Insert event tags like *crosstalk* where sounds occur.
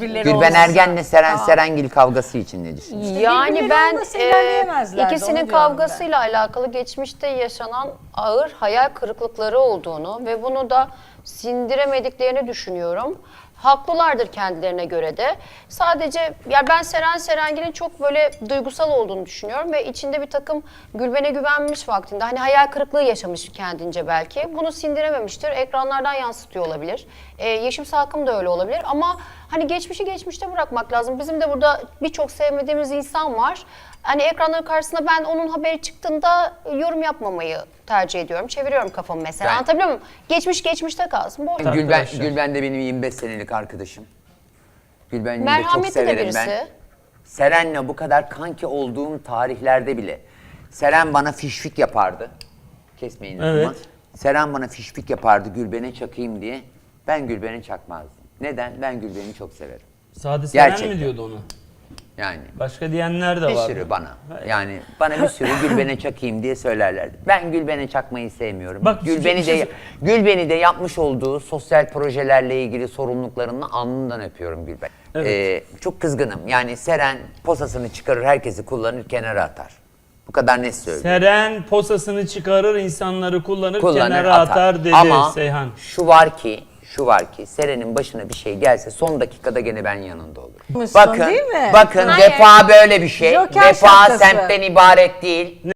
Birbirleri Gülben olmasa. Ergen'le Seren Serengil kavgası için ne düşünüyorsun? Yani birbirleri ben olmasa e, ilerleyemezlerdi, onu ikisinin diyorum kavgasıyla alakalı geçmişte yaşanan ağır hayal kırıklıkları olduğunu ve bunu da sindiremediklerini düşünüyorum. Haklılardır kendilerine göre de. Sadece ya ben Seren Serengil'in çok böyle duygusal olduğunu düşünüyorum ve içinde bir takım Gülben'e güvenmiş vaktinde. Hani hayal kırıklığı yaşamış kendince belki. Bunu sindirememiştir. Ekranlardan yansıtıyor olabilir. Ee, Yeşim Salkım da öyle olabilir ama hani geçmişi geçmişte bırakmak lazım. Bizim de burada birçok sevmediğimiz insan var. Hani ekranların karşısında ben onun haberi çıktığında yorum yapmamayı tercih ediyorum. Çeviriyorum kafamı mesela. Ben- Anlatabiliyor muyum? Geçmiş geçmişte kalsın. Boş ver. Gülben, Arkadaşlar. Gülben de benim 25 senelik arkadaşım. Gülben'i de çok Merhametli de severim birisi. ben. Seren'le bu kadar kanki olduğum tarihlerde bile Seren bana fişfik yapardı. Kesmeyin Evet. ama. Seren bana fişfik yapardı Gülben'e çakayım diye. Ben Gülben'e çakmazdım. Neden? Ben Gülben'i çok severim. Sade Seren Gerçekten. mi diyordu onu? Yani Başka diyenler de bir var. sürü bana. Yani bana bir sürü Gülben'e *laughs* çakayım diye söylerlerdi. Ben Gülben'e çakmayı sevmiyorum. Bak, Gülben'i bir şey- de Gülben'i de yapmış olduğu sosyal projelerle ilgili sorumluluklarını alnından öpüyorum Gülben. Evet. Ee, çok kızgınım. Yani Seren posasını çıkarır, herkesi kullanır, kenara atar. Bu kadar net söylüyorum. Seren posasını çıkarır, insanları kullanır, Kullanır, kenara atar, dedi Ama Seyhan. şu var ki, şu var ki Seren'in başına bir şey gelse son dakikada gene ben yanında olurum. Musun, Bakın, değil mi? bakın Hayır. vefa böyle bir şey. Joker vefa şapkası. semtten ibaret değil.